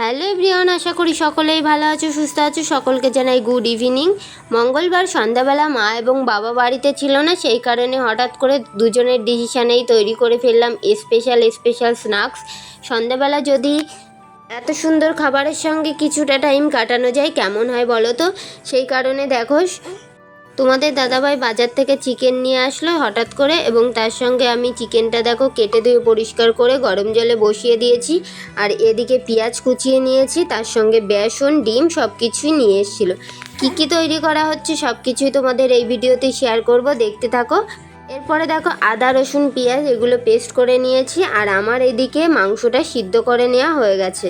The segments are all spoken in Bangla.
হ্যালো এভরিওয়ান, আশা করি সকলেই ভালো আছো, সুস্থ আছো। সকলকে জানাই গুড ইভিনিং। মঙ্গলবার সন্ধ্যাবেলা মা এবং বাবা বাড়িতে ছিল না, সেই কারণে হঠাৎ করে দুজনের ডিসিশানেই তৈরি করে ফেললাম স্পেশাল স্পেশাল স্ন্যাক্স। সন্ধ্যাবেলা যদি এত সুন্দর খাবারের সঙ্গে কিছুটা টাইম কাটানো যায়, কেমন হয় বলো তো? সেই কারণে দেখো তোমাদের দাদাভাই বাজার থেকে চিকেন নিয়ে আসলো হঠাৎ করে এবং তার সঙ্গে আমি চিকেনটা দেখো কেটে ধুয়ে পরিষ্কার করে গরম জলে বসিয়ে দিয়েছি। আর এদিকে পেঁয়াজ কুচিয়ে নিয়েছি, তার সঙ্গে বেসন, ডিম সব কিছুই নিয়ে এসেছিল। কী কী তৈরি করা হচ্ছে সব কিছুই তোমাদের এই ভিডিওতে শেয়ার করব, দেখতে থাকো। এরপরে দেখো আদা, রসুন, পেঁয়াজ এগুলো পেস্ট করে নিয়েছি আর আমার এদিকে মাংসটা সিদ্ধ করে নেওয়া হয়ে গেছে।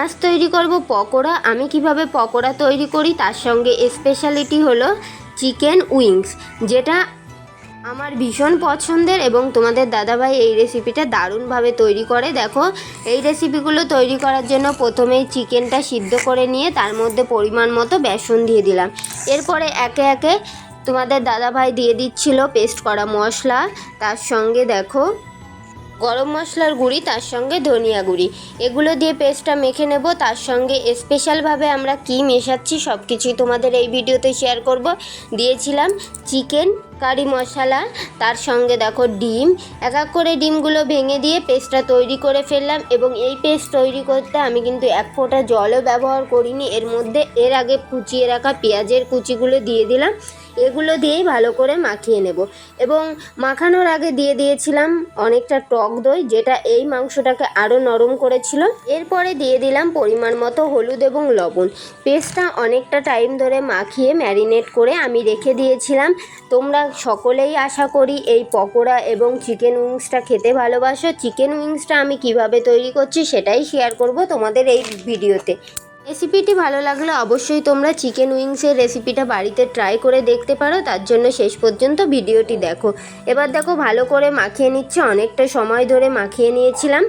আজ তৈরি করব পকোড়া। আমি কীভাবে পকোড়া তৈরি করি তার সঙ্গে স্পেশালিটি হলো চিকেন উইংস, যেটা আমার ভীষণ পছন্দের এবং তোমাদের দাদাভাই এই রেসিপিটা দারুণভাবে তৈরি করে। দেখো, এই রেসিপিগুলো তৈরি করার জন্য প্রথমেই চিকেনটা সিদ্ধ করে নিয়ে তার মধ্যে পরিমাণ মতো বেসন দিয়ে দিলাম। এরপরে একে একে তোমাদের দাদাভাই দিয়ে দিচ্ছিল পেস্ট করা মশলা। তার সঙ্গে দেখো গরম মশলার গুঁড়ি, তার সঙ্গে ধনিয়া গুঁড়ি। এগুলো দিয়ে পেস্টটা মেখে নেব, তার সঙ্গে স্পেশালভাবে আমরা কি মেশাচ্ছি সব কিছুই তোমাদের এই ভিডিওতে শেয়ার করব। দিয়েছিলাম চিকেন কারি মশলা, তার সঙ্গে দেখো ডিম। এক এক করে ডিমগুলো ভেঙে দিয়ে পেস্টটা তৈরি করে ফেললাম এবং এই পেস্ট তৈরি করতে আমি কিন্তু এক ফোঁটা জলও ব্যবহার করিনি। এর মধ্যে এর আগে কুচিয়ে রাখা পেঁয়াজের কুচিগুলো দিয়ে দিলাম। এগুলো দিয়েই ভালো করে মাখিয়ে নেব। এবং মাখানোর আগে দিয়ে দিয়েছিলাম অনেকটা টক দই, যেটা এই মাংসটাকে আরও নরম করেছিল। এরপরে দিয়ে দিলাম পরিমাণ মতো হলুদ এবং লবণ। পেস্টটা অনেকটা টাইম ধরে মাখিয়ে ম্যারিনেট করে আমি রেখে দিয়েছিলাম। তোমরা সকলেই আশা করি এই পকোড়া এবং চিকেন উইংসটা খেতে ভালোবাসো। চিকেন উইংসটা আমি কীভাবে তৈরি করছি সেটাই শেয়ার করব তোমাদের এই ভিডিওতে। রেসিপিটি ভালো লাগলে অবশ্যই তোমরা চিকেন উইংসের রেসিপিটা বাড়িতে ট্রাই করে দেখতে পারো, তার জন্য শেষ পর্যন্ত ভিডিওটি দেখো। এবার দেখো ভালো করে মাখিয়ে নিচ্ছে, অনেকটা সময় ধরে মাখিয়ে নিয়েছিলাম।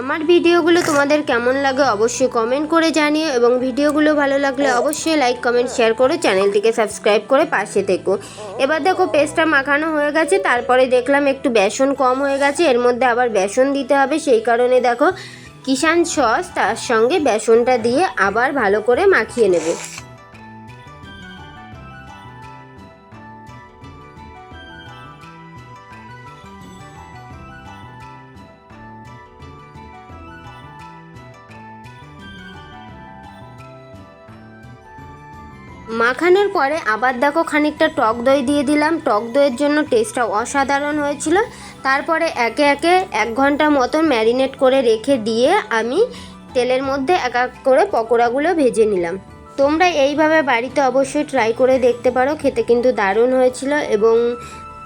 আমার ভিডিওগুলো তোমাদের কেমন লাগে অবশ্যই কমেন্ট করে জানিও এবং ভিডিওগুলো ভালো লাগলে অবশ্যই লাইক কমেন্ট শেয়ার করো, চ্যানেলটিকে সাবস্ক্রাইব করে পাশে থেকো। এবার দেখো পেস্টটা মাখানো হয়ে গেছে, তারপরে দেখলাম একটু বেসন কম হয়ে গেছে, এর মধ্যে আবার বেসন দিতে হবে, সেই কারণে দেখো কিষান সস তার সঙ্গে বেসনটা দিয়ে আবার ভালো করে মাখিয়ে নেবে। মাখানোর পরে আবার দেখো খানিকটা টক দই দিয়ে দিলাম। টক দইয়ের জন্য টেস্টটা অসাধারণ হয়েছিল। তারপরে একে একে এক ঘণ্টা মতন ম্যারিনেট করে রেখে দিয়ে আমি তেলের মধ্যে এক এক করে পকোড়াগুলো ভেজে নিলাম। তোমরা এইভাবে বাড়িতে অবশ্যই ট্রাই করে দেখতে পারো, খেতে কিন্তু দারুণ হয়েছিল এবং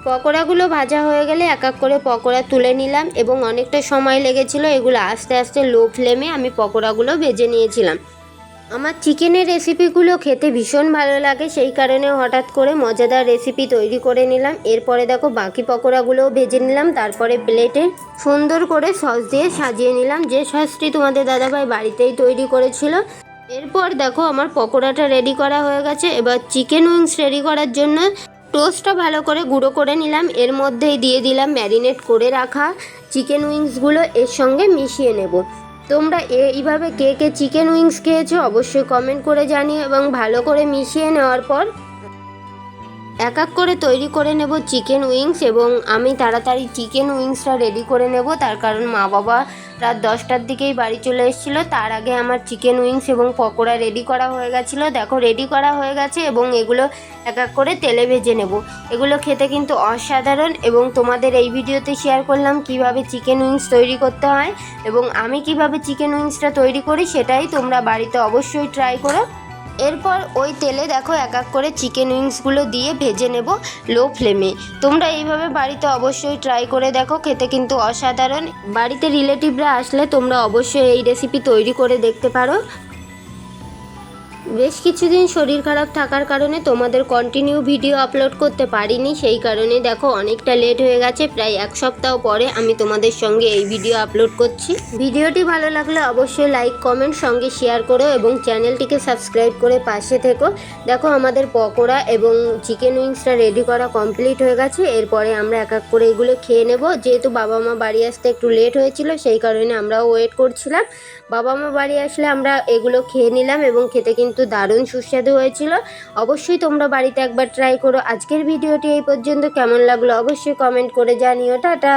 পকোড়াগুলো ভাজা হয়ে গেলে এক এক করে পকোড়া তুলে নিলাম এবং অনেকটা সময় লেগেছিল এগুলো আস্তে আস্তে লো ফ্লেমে আমি পকোড়াগুলো ভেজে নিয়েছিলাম। আমার চিকেনের রেসিপিগুলো খেতে ভীষণ ভালো লাগে, সেই কারণে হঠাৎ করে মজাদার রেসিপি তৈরি করে নিলাম। এরপরে দেখো বাকি পকোড়াগুলোও ভেজে নিলাম, তারপরে প্লেটে সুন্দর করে সস দিয়ে সাজিয়ে নিলাম। যে সসটি তোমাদের দাদাভাই বাড়িতেই তৈরি করেছিল। এরপর দেখো আমার পকোড়াটা রেডি করা হয়ে গেছে। এবার চিকেন উইংস রেডি করার জন্য টোস্টটা ভালো করে গুঁড়ো করে নিলাম। এর মধ্যেই দিয়ে দিলাম ম্যারিনেট করে রাখা চিকেন উইংসগুলো এর সঙ্গে মিশিয়ে নেব। তোমরা এইভাবে কে কে চিকেন উইংস খেয়েছো অবশ্যই কমেন্ট করে জানিও এবং ভালো করে মিশিয়ে নেওয়ার পর এক এক করে তৈরি করে নেব চিকেন উইংস এবং আমি তাড়াতাড়ি চিকেন উইংসটা রেডি করে নেব। তার কারণ মা বাবা রাত দশটার দিকেই বাড়ি চলে এসেছিল। তার আগে আমার চিকেন উইংস এবং পকোড়া রেডি করা হয়ে গেছিল। দেখো, রেডি করা হয়ে গেছে এবং এগুলো এক এক করে তেলে ভেজে নেব। এগুলো খেতে কিন্তু অসাধারণ এবং তোমাদের এই ভিডিওতে শেয়ার করলাম কীভাবে চিকেন উইংস তৈরি করতে হয় এবং আমি কীভাবে চিকেন উইংসটা তৈরি করি সেটাই তোমরা বাড়িতে অবশ্যই ট্রাই করো। এরপর ওই তেলে দেখো এক এক করে চিকেন উইংসগুলো দিয়ে ভেজে নেব লো ফ্লেমে তোমরা এইভাবে বাড়িতে অবশ্যই ট্রাই করে দেখো, খেতে কিন্তু অসাধারণ। বাড়িতে রিলেটিভরা আসলে তোমরা অবশ্যই এই রেসিপি তৈরি করে দেখতে পারো। বেশ কিছুদিন শরীর খারাপ থাকার কারণে তোমাদের কন্টিনিউ ভিডিও আপলোড করতে পারিনি, সেই কারণে দেখো অনেকটা লেট হয়ে গেছে, প্রায় এক সপ্তাহ পরে আমি তোমাদের সঙ্গে এই ভিডিও আপলোড করছি। ভিডিওটি ভালো লাগলে অবশ্যই লাইক কমেন্ট সঙ্গে শেয়ার করো এবং চ্যানেলটিকে সাবস্ক্রাইব করে পাশে থেকো। দেখো আমাদের পকোড়া এবং চিকেন উইংসটা রেডি করা কমপ্লিট হয়ে গেছে, এরপরে আমরা এক এক করে এগুলো খেয়ে নেব। যেহেতু বাবা মা বাড়ি আসতে একটু লেট হয়েছিল, সেই কারণে আমরাও ওয়েট করছিলাম। বাবা মা বাড়ি আসলে আমরা এগুলো খেয়ে নিলাম এবং খেতে কিন্তু দারুণ সুস্বাদু হয়েছিল। অবশ্যই তোমরা বাড়িতে একবার ট্রাই করো। আজকের ভিডিওটি এই পর্যন্ত। কেমন লাগল অবশ্যই কমেন্ট করে জানিও। টাটা!